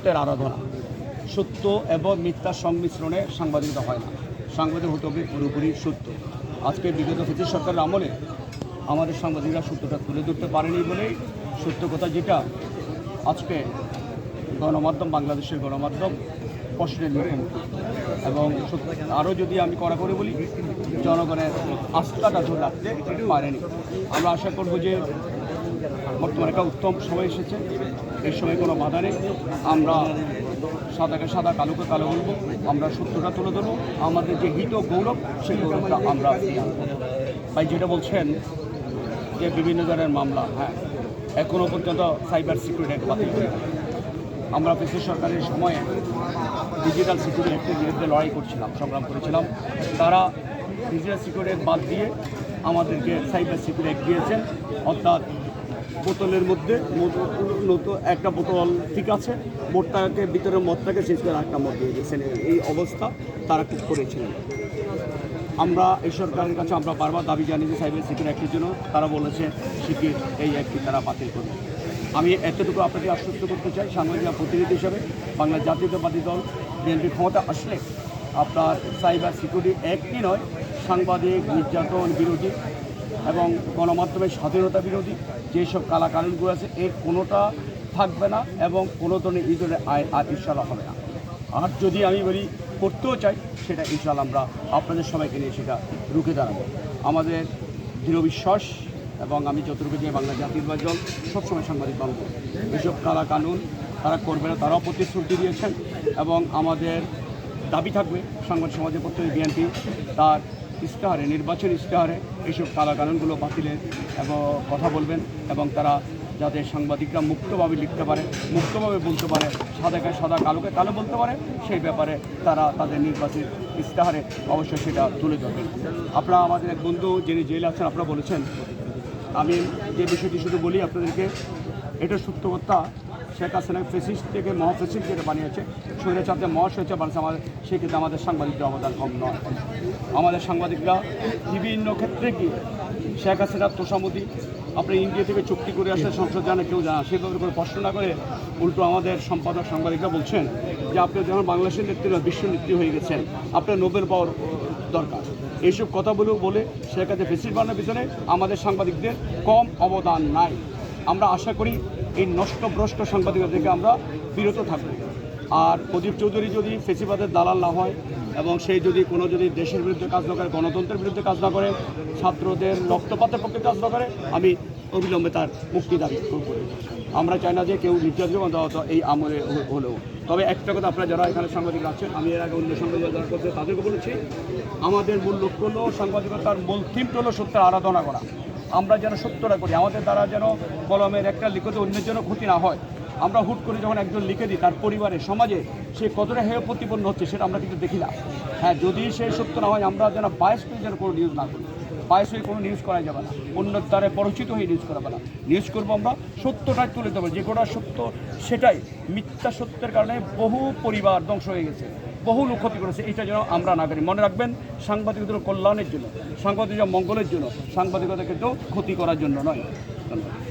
সত্যের আরাধনা। সত্য এবং মিথ্যার সংমিশ্রণে সাংবাদিকতা হয় না। সাংবাদিক হতে হবে পুরোপুরি সত্য। আজকে বিগত ব্রিটিশ সরকারের আমলে আমাদের সাংবাদিকরা সত্যটা তুলে ধরতে পারেনি বলেই সত্য কথা যেটা, আজকে গণমাধ্যম, বাংলাদেশের গণমাধ্যম প্রশ্নের মুখোমুখি এবং আরও যদি আমি করা করে বলি, জনগণের আস্থাটা ধরে রাখতে পারেনি। আমরা আশা করব যে বর্তমানে একটা উত্তম সময় এসেছে। এই সময় কোনো বাধা নেই। আমরা সাদাকে সাদা, কালোকে কালো বলব আমরা সত্যটা তুলে ধরবো। আমাদের যে হিত গৌরব, সেই গৌরবটা আমরা। ভাই, যেটা বলছেন যে বিভিন্ন ধরনের মামলা হ্যাঁ এখনও পর্যন্ত সাইবার সিকিউরিটি অ্যাক্ট বাতিল করে আমরা ব্রিটিশ সরকারের সময়ে ডিজিটাল সিকিউরিটি অ্যাক্টের বিরুদ্ধে লড়াই করছিলাম, সংগ্রাম করেছিলাম। তারা ডিজিটাল সিকিউরিটি বাদ দিয়ে আমাদেরকে সাইবার সিকিউরিটি অ্যাক্ট দিয়েছেন। অর্থাৎ বোতলের মধ্যে নতুন একটা বোতল ঠিক আছে, মোটটাকে ভিতরে মদটাকে শেষ করে একটা মদ দিয়ে দিয়েছেন। এই অবস্থা তারা খুব করেছিলেন আমরা এই সরকারের কাছে আমরা বারবার দাবি জানি যে সাইবার সিকিউরিটি অ্যাক্টের জন্য তারা বলেছে শিখির এই অ্যাক্টটি তারা বাতিল করবে আমি এতটুকু আপনাকে আশ্বস্ত করতে চাই, সাংবাদিক প্রতিনিধি হিসেবে বাংলা জাতীয়তাবাদী দল, বিএনপি ক্ষমতা আসলে আপনার সাইবার সিকিউরিটি অ্যাক্টই নয়, সাংবাদিক, নির্যাতন, বিরোধী এবং গণমাধ্যমের স্বাধীনতা বিরোধী যেসব কালাকানুনগুলো আছে, এর কোনোটা থাকবে না এবং কোনো ধরনের এই ধরনের আইন আর ইনশাল্লাহ হবে না। আর যদি আমি বলি করতেও চাই, সেটা ইনশাল্লাহ আমরা আপনাদের সবাইকে নিয়ে সেটা রুখে দাঁড়াবো। আমাদের দৃঢ় বিশ্বাস এবং আমি যতটুকু দিয়ে বাংলা জাতীয় দল সবসময় সাংবাদিক বাংলা। এসব কালা কানুন তারা করবে না, তারাও প্রতিশ্রুতি দিয়েছেন এবং আমাদের দাবি থাকবে সংবাদ সমাজের পক্ষে বিএনপি তার ইশতেহারে নির্বাচন ইশতেহারে এইসব কালা কানুনগুলো বাতিলের এবং কথা বলবেন এবং তারা যাতে সাংবাদিকরা মুক্তভাবে লিখতে পারে, মুক্তভাবে বলতে পারে, সাদাকে সাদা, কালোকে কালো বলতে পারে, সেই ব্যাপারে তারা তাদের নির্বাচন ইস্তাহারে অবশ্যই সেটা তুলে ধরবেন। আপনারা আমাদের এক বন্ধু যিনি জেলে আছেন, আপনারা বলেছেন, আমি যে বিষয়টি শুধু বলি আপনাদেরকে, এটা সত্য কথা শেখ হাসিনা ফেসিস্ট থেকে মহাফেসিস্ট যেটা বানিয়েছে স্বৈরাচারতে মহাস্বৈরাচার বানিয়েছে আমাদের, সেক্ষেত্রে আমাদের সাংবাদিকদের অবদান কম নয়। আমাদের সাংবাদিকরা বিভিন্ন ক্ষেত্রে গিয়ে শেখ হাসিনা তোষামতি আপনি ইন্ডিয়া থেকে চুক্তি করে আসলে সংসদ জানে, কেউ জানা সেভাবে করে প্রশ্ন না করে উল্টো আমাদের সম্পাদক সাংবাদিকরা বলছেন যে আপনি যখন বাংলাদেশের নেতৃত্ব বিশ্ব নেত্রী হয়ে গেছেন, আপনার নোবেল পাওয়ার দরকার। এইসব কথাগুলো বলে হাসিনা বেশির বানানোর পিছনে আমাদের সাংবাদিকদের কম অবদান নাই। আমরা আশা করি এই নষ্টভ্রষ্ট সাংবাদিকতা থেকে আমরা বিরত থাকব। আর প্রদীপ চৌধুরী যদি ফেসিবাদের দালাল না হয় এবং সেই যদি কোনো যদি দেশের বিরুদ্ধে কাজ না করে, গণতন্ত্রের বিরুদ্ধে কাজ না করে, ছাত্রদের রক্তপাতের পক্ষে কাজ না করে, আমি অবিলম্বে তার মুক্তি দাবি করি আমরা চাই না যে কেউ নির্যাতন এই আমলে হলেও। তবে একটা কথা আপনারা যারা এখানে সাংবাদিক আছেন, আমি এর আগে অন্য সাংবাদিক যারা করছে তাদেরকে বলেছি, আমাদের মূল লক্ষ্য হলো সাংবাদিকতার মূল থিমটা হলো সত্যের আরাধনা করা। আমরা যেন সত্যটা করি, আমাদের দ্বারা যেন কলমের একটা লিখিত অন্যের জন্য ক্ষতি না হয়। আমরা হুট করে যখন একজন লিখে দিই, তার পরিবারে, সমাজে সে কতটা হেয় প্রতিপন্ন হচ্ছে সেটা আমরা কিন্তু দেখি না। হ্যাঁ যদি সে সত্য না হয়, আমরা যেন বায়াস করে যেন কোনো নিউজ না করি। বায়াস হয়ে কোনো নিউজ করা যাবে না। অন্যের দ্বারা পরিচিত হয়ে নিউজ করা না। নিউজ করব আমরা, সত্যটাই তুলে দেবো যে কোটা সত্য, সেটাই মিথ্যা সত্যের কারণে বহু পরিবার ধ্বংস হয়ে গেছে। বহু লোক ক্ষতি করেছে। এটা যেন আমরা না করি। মনে রাখবেন, সাংবাদিকদের কল্যাণের জন্য, সাংবাদিকদের মঙ্গলের জন্য সাংবাদিকতা কিন্তু ক্ষতি করার জন্য নয়। ধন্যবাদ।